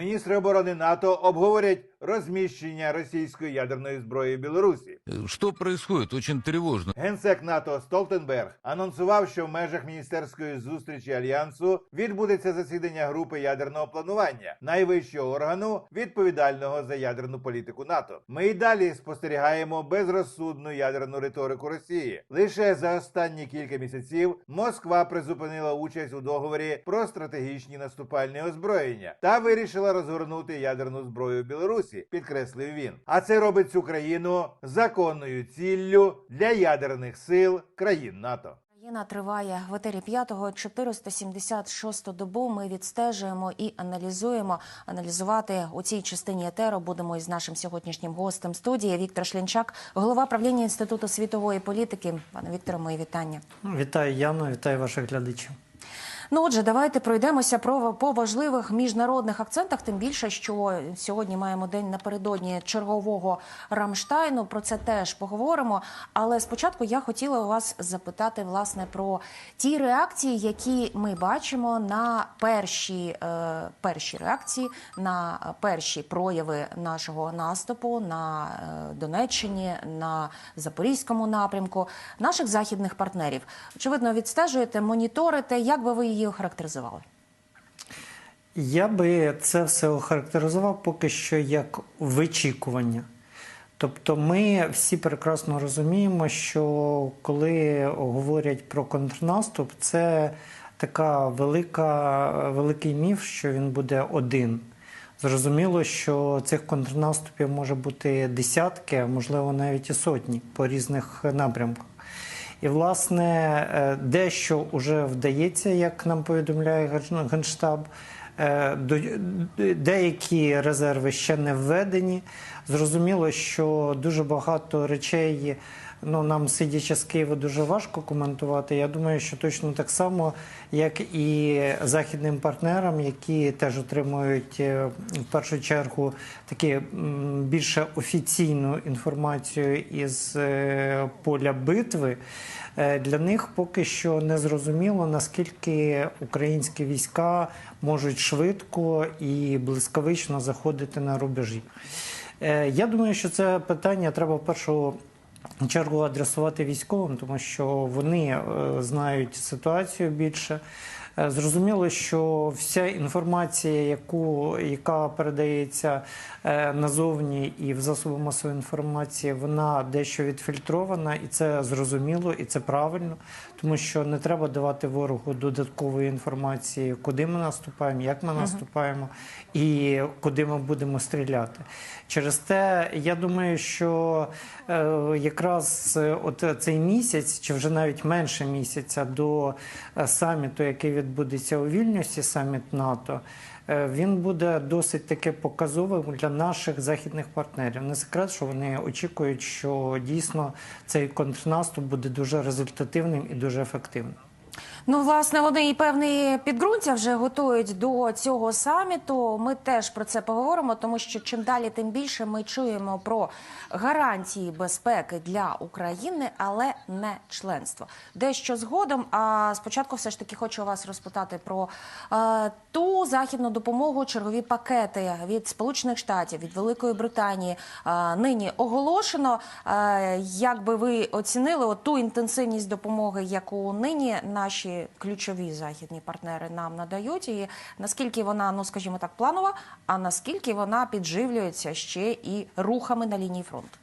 Міністри оборони НАТО обговорять розміщення російської ядерної зброї в Білорусі. Что происходит? Очень тревожно. Генсек НАТО Столтенберг анонсував, що в межах міністерської зустрічі альянсу відбудеться засідання групи ядерного планування, найвищого органу, відповідального за ядерну політику НАТО. Ми й далі спостерігаємо безрозсудну ядерну риторику Росії. Лише за останні кілька місяців Москва призупинила участь у договорі про стратегічні наступальні озброєння та вирішила розгорнути ядерну зброю в Білорусі, підкреслив він. А це робить цю країну законною ціллю для ядерних сил країн НАТО. Україна триває в етері 5-го 476 добу. Ми відстежуємо і аналізуємо. Аналізувати у цій частині етеру будемо із нашим сьогоднішнім гостем студії Віктор Шлінчак, голова правління інституту світової політики. Пане Вікторе, мої вітання. Вітаю Яну, вітаю ваших глядачів. Ну, отже, давайте пройдемося про по важливих міжнародних акцентах. Тим більше, що сьогодні маємо день напередодні чергового Рамштайну. Про це теж поговоримо. Але спочатку я хотіла вас запитати власне про ті реакції, які ми бачимо на перші, е, перші реакції, на перші прояви нашого наступу на е, Донеччині, на Запорізькому напрямку, наших західних партнерів. Очевидно, відстежуєте, моніторите. Як би ви її охарактеризували? Я би це все охарактеризував поки що як вичікування. Тобто ми всі прекрасно розуміємо, що коли говорять про контрнаступ, це така велика, великий міф, що він буде один. Зрозуміло, що цих контрнаступів може бути десятки, а можливо навіть і сотні по різних напрямках. І, власне, е, дещо вже вдається, як нам повідомляє Ген- Генштаб. Е, до- Деякі резерви ще не введені. Зрозуміло, що дуже багато речей ну, нам, сидячи з Києва, дуже важко коментувати. Я думаю, що точно так само, як і західним партнерам, які теж отримують е, в першу чергу такі більше офіційну інформацію із е, поля битви. Е, Для них поки що не зрозуміло, наскільки українські війська можуть швидко і блискавично заходити на рубежі. Е, Я думаю, що це питання треба в першу чергу адресувати військовим, тому що вони е, знають ситуацію більше. Е, Зрозуміло, що вся інформація, яку, яка передається е, назовні і в засоби масової інформації, вона дещо відфільтрована, і це зрозуміло, і це правильно, тому що не треба давати ворогу додаткової інформації, куди ми наступаємо, як ми наступаємо і куди ми будемо стріляти. Через те, я думаю, що е, якраз от цей місяць, чи вже навіть менше місяця до саміту, який відбудеться у Вільнюсі, саміт НАТО, е, він буде досить таки показовим для наших західних партнерів. Не секрет, що вони очікують, що дійсно цей контрнаступ буде дуже результативним і дуже ефективним. Ну, власне, вони і певні підґрунтя вже готують до цього саміту. Ми теж про це поговоримо, тому що чим далі, тим більше ми чуємо про гарантії безпеки для України, але не членство. Дещо згодом. А спочатку, все ж таки, хочу вас розпитати про е, ту західну допомогу, чергові пакети від Сполучених Штатів, від Великої Британії е, нині оголошено. Е, як би ви оцінили от ту інтенсивність допомоги, яку нині наші ключові західні партнери нам надають, і наскільки вона, ну скажімо так, планова, а наскільки вона підживлюється ще і рухами на лінії фронту?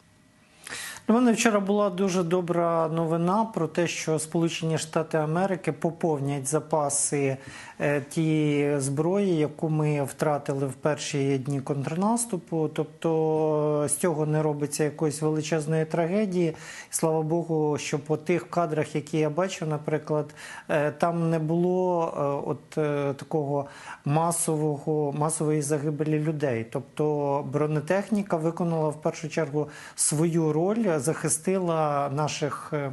У мене вчора була дуже добра новина про те, що Сполучені Штати Америки поповнять запаси е, тієї зброї, яку ми втратили в перші дні контрнаступу. Тобто з цього не робиться якоїсь величезної трагедії. Слава Богу, що по тих кадрах, які я бачив, наприклад, е, там не було е, от е, такого масового масової загибелі людей. Тобто бронетехніка виконала в першу чергу свою роль, захистила наших е,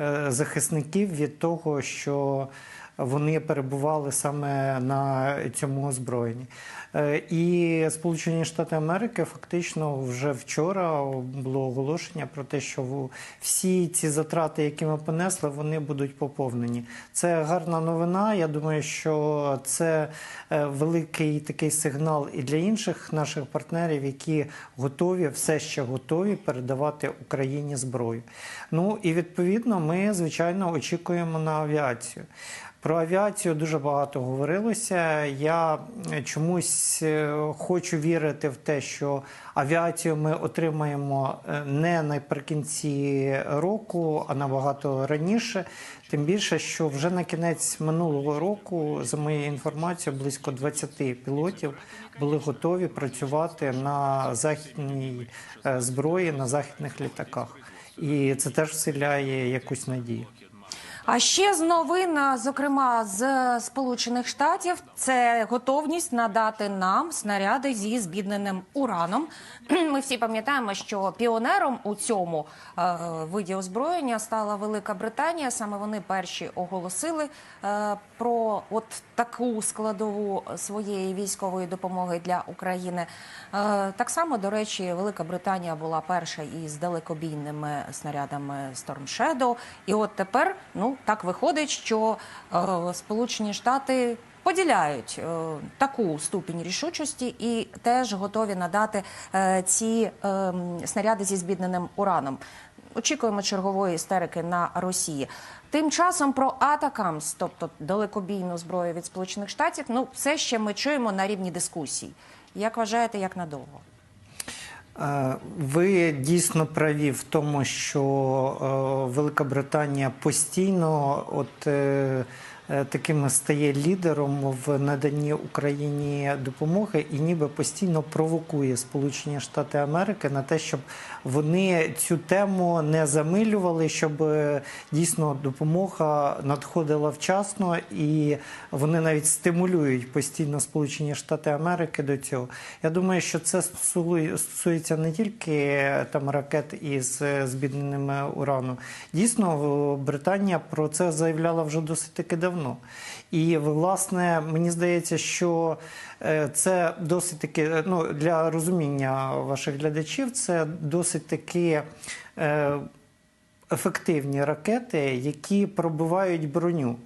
е, захисників від того, що вони перебували саме на цьому озброєнні. Е, І Сполучені Штати Америки фактично вже вчора було оголошення про те, що всі ці затрати, які ми понесли, вони будуть поповнені. Це гарна новина. Я думаю, що це е, великий такий сигнал і для інших наших партнерів, які готові, все ще готові передавати Україні зброю. Ну і відповідно, ми звичайно очікуємо на авіацію. Про авіацію дуже багато говорилося. Я е, чомусь е, хочу вірити в те, що авіацію ми отримаємо е, не наприкінці року, а набагато раніше. Тим більше, що вже на кінець минулого року, за моєю інформацією, близько 20 пілотів були готові працювати на західній зброї, на західних літаках. І це теж вселяє якусь надію. А ще з новин, зокрема з Сполучених Штатів, це готовність надати нам снаряди зі збідненим ураном. Ми всі пам'ятаємо, що піонером у цьому е, виді озброєння стала Велика Британія. Саме вони перші оголосили е, про от таку складову своєї військової допомоги для України. Е, так само, до речі, Велика Британія була перша із далекобійними снарядами Storm Shadow. І от тепер, ну так виходить, що е, Сполучені Штати поділяють е, таку ступінь рішучості і теж готові надати е, ці снаряди зі збідненим ураном. Очікуємо чергової істерики на Росії. Тим часом про Атакамс, тобто далекобійну зброю від Сполучених Штатів, ну все ще ми чуємо на рівні дискусій. Як вважаєте, як надовго? Е, Ви дійсно праві в тому, що е, Велика Британія постійно от е, таким стає лідером в наданні Україні допомоги і ніби постійно провокує Сполучені Штати Америки на те, щоб вони цю тему не замилювали, щоб е, дійсно допомога надходила вчасно, і вони навіть стимулюють постійно Сполучені Штати Америки до цього. Я думаю, що це стосує- стосується не тільки е, там ракет із е, збідненим е, урану. Дійсно, Британія про це заявляла вже досить таки давно. І власне мені здається, що е, це досить таки е, ну, для розуміння ваших глядачів, це досить таки. е, Ефективні ракети, які пробивають броню.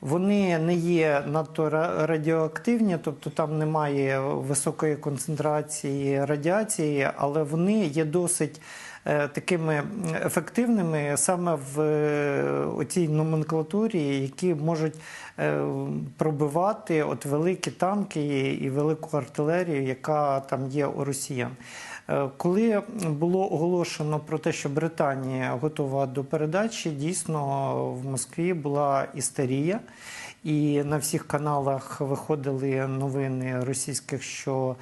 Вони не є надто радіоактивні, тобто там немає високої концентрації радіації, але вони є досить такими ефективними саме в е, цій номенклатурі, які можуть е, пробивати от великі танки і велику артилерію, яка там є у росіян. Е, Коли було оголошено про те, що Британія готова до передачі, дійсно в Москві була істерія. І на всіх каналах виходили новини російських, що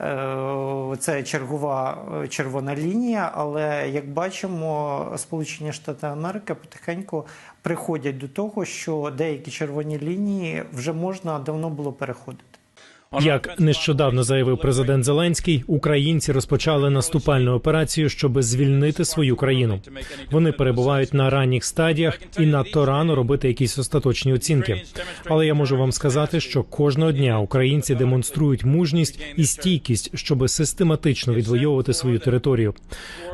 е, це чергова е, червона лінія. Але як бачимо, Сполучені Штати Америки потихеньку приходять до того, що деякі червоні лінії вже можна давно було переходити. Як нещодавно заявив президент Зеленський, українці розпочали наступальну операцію, щоб звільнити свою країну. Вони перебувають на ранніх стадіях і надто рано робити якісь остаточні оцінки. Але я можу вам сказати, що кожного дня українці демонструють мужність і стійкість, щоб систематично відвоювати свою територію.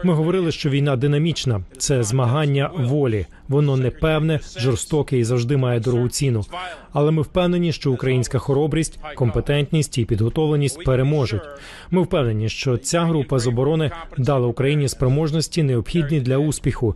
Ми говорили, що війна динамічна, це змагання волі. Воно непевне, жорстоке і завжди має дорогу ціну. Але ми впевнені, що українська хоробрість, компетентність і підготовленість переможуть. Ми впевнені, що ця група з оборони дала Україні спроможності необхідні для успіху.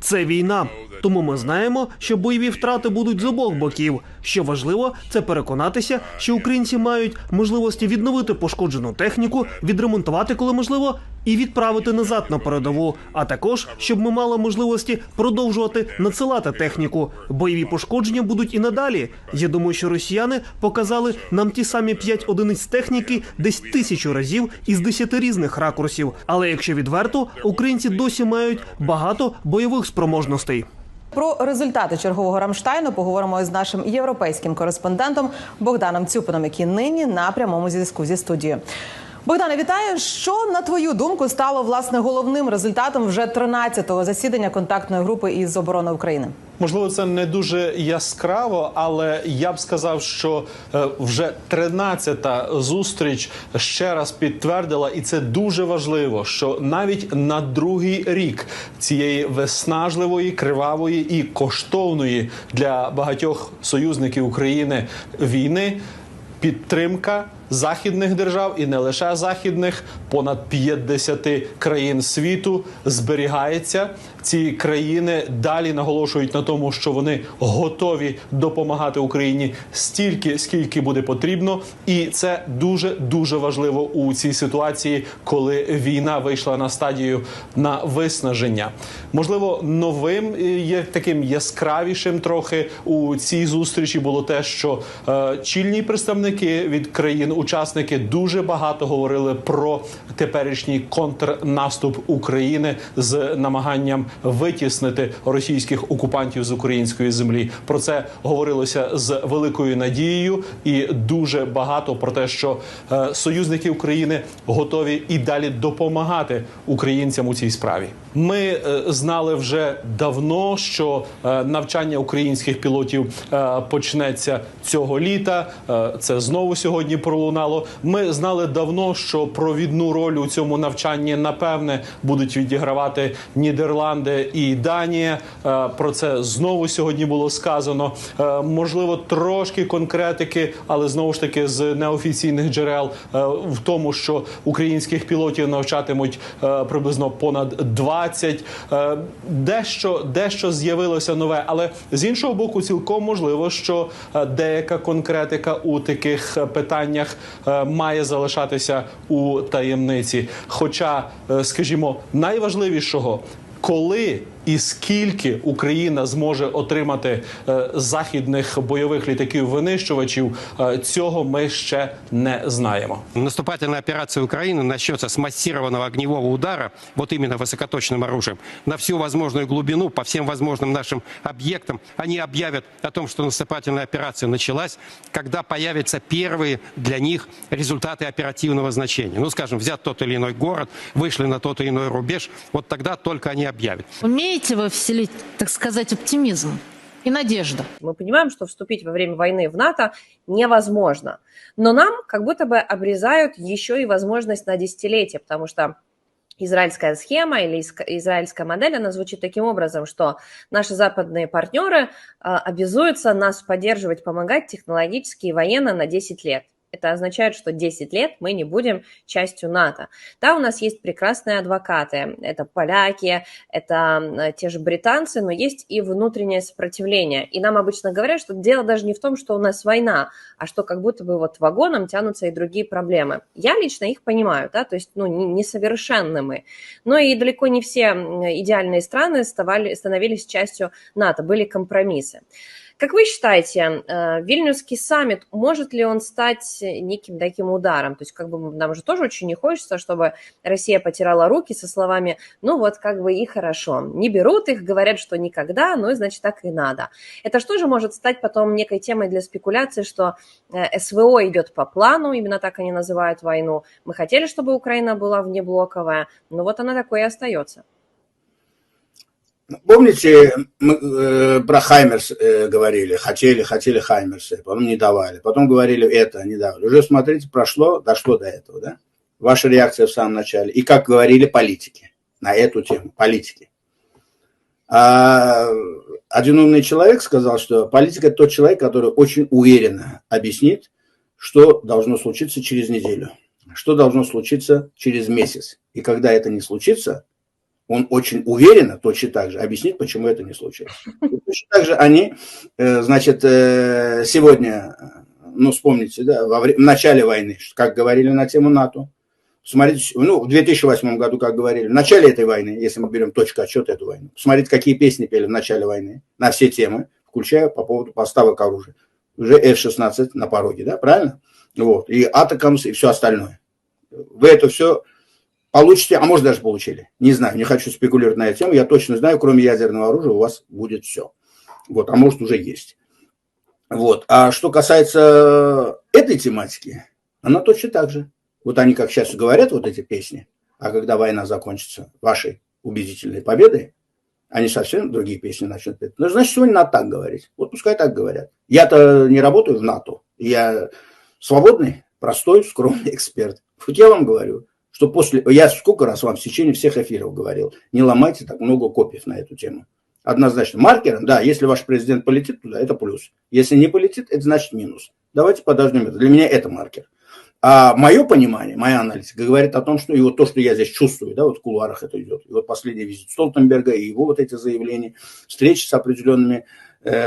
Це війна, тому ми знаємо, що бойові втрати будуть з обох боків. Що важливо, це переконатися, що українці мають можливості відновити пошкоджену техніку, відремонтувати, коли можливо, і відправити назад на передову. А також щоб ми мали можливості продовжувати надсилати техніку. Бойові пошкодження будуть і надалі. Я думаю, що росіяни показали нам ті самі п'ять одиниць техніки десь тисячу разів із десяти різних ракурсів. Але якщо відверто, українці досі мають багато бойових спроможностей. Про результати чергового Рамштайну поговоримо із нашим європейським кореспондентом Богданом Цюпином, який нині на прямому зв'язку зі студією. Богдане, вітаю. Що на твою думку стало власне головним результатом вже 13-го засідання контактної групи із оборони України? Можливо, це не дуже яскраво, але я б сказав, що е, вже 13-та зустріч ще раз підтвердила, і це дуже важливо, що навіть на другий рік цієї виснажливої, кривавої і коштовної для багатьох союзників України війни підтримка західних держав і не лише західних, понад 50 країн світу зберігається. Ці країни далі наголошують на тому, що вони готові допомагати Україні стільки, скільки буде потрібно, і це дуже дуже важливо у цій ситуації, коли війна вийшла на стадію на виснаження. Можливо, новим е, є таким яскравішим трохи у цій зустрічі було те, що е, чільні представники від країн-учасники дуже багато говорили про теперішній контрнаступ України з намаганням витіснити російських окупантів з української землі. Про це говорилося з великою надією, і дуже багато про те, що е, союзники України готові і далі допомагати українцям у цій справі. Ми е, знали вже давно, що е, навчання українських пілотів почнеться цього літа. Це знову сьогодні пролунало. Ми знали давно, що провідну роль у цьому навчанні напевне будуть відігравати Нідерланди і Данія. Е, Про це знову сьогодні було сказано. Е, Можливо, трошки конкретики, але знову ж таки з неофіційних джерел е, в тому, що українських пілотів навчатимуть приблизно понад 20. Е, Дещо дещо з'явилося нове, але з іншого боку, цілком можливо, що деяка конкретика у таких питаннях має залишатися у таємниці. Хоча, скажімо, найважливішого. Коли і скільки Україна зможе отримати е, західних бойових літаків-винищувачів, е, цього ми ще не знаємо. Наступательная операция Украины начнется с массированного огневого удара, вот именно высокоточным оружием, на всю возможную глубину, по всем возможным нашим объектам. Они объявят о том, что наступательная операция началась, когда появятся первые для них результаты оперативного значения. Ну, скажем, взят тот или иной город, вышли на тот или иной рубеж, вот тогда только они объявят. Умеете вы вселить, так сказать, оптимизм и надежду? Мы понимаем, что вступить во время войны в НАТО невозможно. Но нам как будто бы обрезают еще и возможность на десятилетие, потому что израильская схема или израильская модель, она звучит таким образом, что наши западные партнеры а, обязуются нас поддерживать, помогать технологически и военно на 10 лет. Это означает, что 10 лет мы не будем частью НАТО. Да, у нас есть прекрасные адвокаты, это поляки, это м, те же британцы, но есть и внутреннее сопротивление. И нам обычно говорят, что дело даже не в том, что у нас война, а что как будто бы вот вагоном тянутся и другие проблемы. Я лично их понимаю, да, то есть, ну, не- несовершенны мы. Но и далеко не все идеальные страны ставали, становились частью НАТО, были компромиссы. Как вы считаете, э, Вильнюсский саммит, может ли он стать неким таким ударом? То есть как бы нам же тоже очень не хочется, чтобы Россия потирала руки со словами, ну вот как бы и хорошо. Не берут их, говорят, что никогда, ну и значит так и надо. Это что же может стать потом некой темой для спекуляции, что э, СВО идет по плану, именно так они называют войну. Мы хотели, чтобы Украина была внеблоковая, но вот она такой и остается. Помните, мы э, про Хаймерс э, говорили, хотели, хотели Хаймерсы, потом не давали, потом говорили это, не давали. Уже смотрите, прошло, дошло до этого, да? Ваша реакция в самом начале. И как говорили политики на эту тему, политики. А один умный человек сказал, что политик это тот человек, который очень уверенно объяснит, что должно случиться через неделю, что должно случиться через месяц. И когда это не случится, он очень уверенно, точно так же, объяснит, почему это не случилось. Точно так же они, э, значит, э, сегодня, э, ну, вспомните, да, в начале войны, как говорили на тему НАТО, Смотрите, ну, в 2008 году, как говорили, в начале этой войны, если мы берем точку отсчета эту войну, посмотрите, какие песни пели в начале войны на все темы, включая по поводу поставок оружия. Уже F-16 на пороге, да, правильно? Вот, и Атакамс, и все остальное. Вы это все получите, а может даже получили. Не знаю, не хочу спекулировать на эту тему. Я точно знаю, кроме ядерного оружия у вас будет все. Вот, а может уже есть. Вот. А что касается этой тематики, она точно так же. Вот они как сейчас говорят вот эти песни, а когда война закончится вашей убедительной победой, они совсем другие песни начнут петь. Ну, значит, сегодня надо так говорить. Вот пускай так говорят. Я-то не работаю в НАТО. Я свободный, простой, скромный эксперт. Вот я вам говорю, что после... Я сколько раз вам в течение всех эфиров говорил, не ломайте так много копий на эту тему. Однозначно. Маркером, да, если ваш президент полетит туда, это плюс. Если не полетит, это значит минус. Давайте подождем это. Для меня это маркер. А мое понимание, моя аналитика говорит о том, что и вот то, что я здесь чувствую, да, вот в кулуарах это идет, и вот последний визит Столтенберга, и его вот эти заявления, встречи с определенными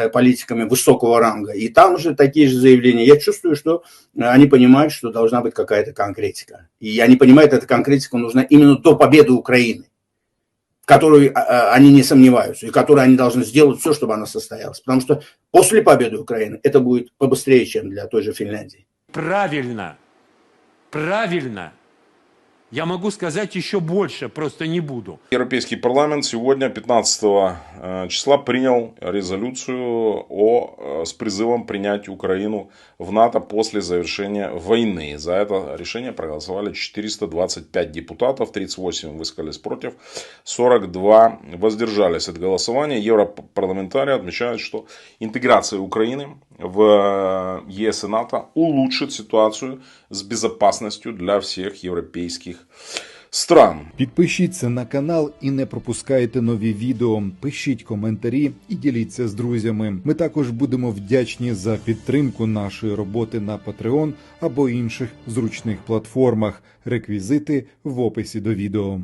политиками высокого ранга, и там же такие же заявления. Я чувствую, что э, они понимают, что должна быть какая-то конкретика. И они понимают, эта конкретика нужна именно до победы Украины, в которой а, они не сомневаются, и которой они должны сделать все, чтобы она состоялась. Потому что после победы Украины это будет побыстрее, чем для той же Финляндии. Правильно. Правильно. Я могу сказать еще больше, просто не буду. Европейский парламент сегодня, 15 э, числа, принял резолюцию о, э, с призывом принять Украину в НАТО после завершения войны. За это решение проголосовали 425 депутатов, 38 высказались против, 42 воздержались от голосования. Европарламентарии отмечают, что интеграция Украины в ЕС и НАТО улучшит ситуацию с безопасностью для всех европейских стран. Підпишіться на канал і не пропускайте нові відео. Пишіть коментарі і діліться з друзями. Ми також будемо вдячні за підтримку нашої роботи на Patreon або інших зручних платформах. Реквізити в описі до відео.